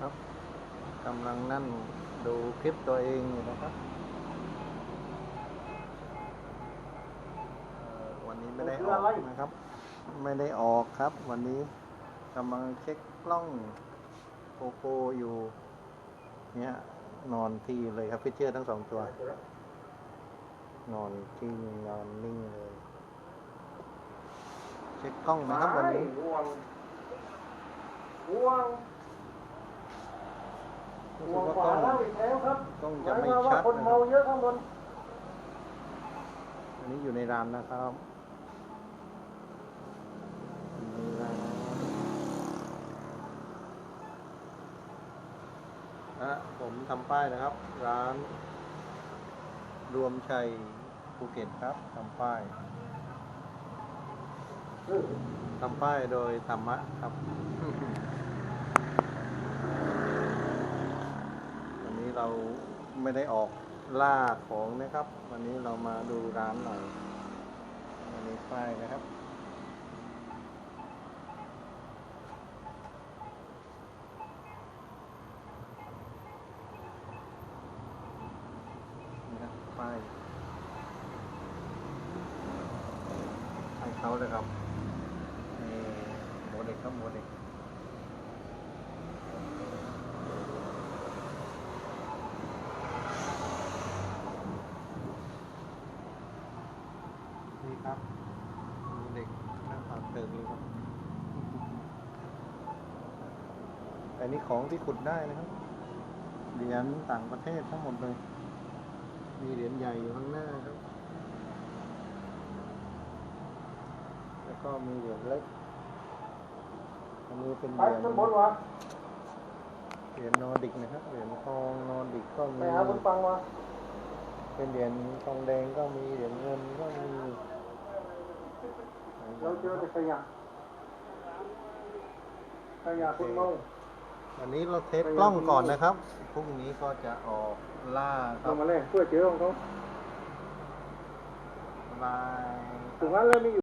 ครับกำลังนั่นดูคลิปตัวเองอยู่นะครับ วันนี้ไม่ได้ออกนะครับ ไม่ได้ออกครับ วันนี้กำลังเช็คกล้องโกโปรอยู่ เนี่ยนอนที่เลยครับฟิเชอร์ทั้งสองตัว นอนที่นอนนิ่งเลย เช็คกล้องนะครับวันนี้ง่วงง่วง รู้สึวกงว่ากว่าล้องแล้องจะไม่ชัดคนะคเมารับเยอะข้างบนอันนี้อยู่ในร้านนะครับร้านนะผมทำป้ายนะครับ ร้าน รวมชัยภูเก็ตครับทำป้ายทำป้ายโดยธรรมะครับ วันนี้ เราไม่ได้ออกล่าของนะครับ วันนี้เรามาดูร้านหน่อยวันนี้ป้ายนะครับ นี่ครับป้ายให้เขาเลยครับนี่หมูเด็กครับหมูเด็ก ครับหมูเด็กหน้าตาเติมเลยครับ แต่นี่ของที่ขุดได้นะครับ เหรียญต่างประเทศทั้งหมดเลย มีเหรียญใหญ่อยู่ข้างหน้าครับ แล้วก็มีเหรียญเล็ก อันนี้เป็นเหไปรียญข้างบนวะเหรียญนอร์ดิกนะครับ เหรียญทองนอร์ดิกก็ไปมีหาบนฟังวะเป็นเหรียญทองแดงก็มี เหรียญเงินก็มี เราเจอแต่ขยะขยะคุณเมาวันนี้เราเทสกล้องก่อนนะครับ พรุ่งนี้ก็จะออกล่าครัเอาบมาเลยเพื่อเจอของเขาลาย ถึงนั้นแล้วมีอยู่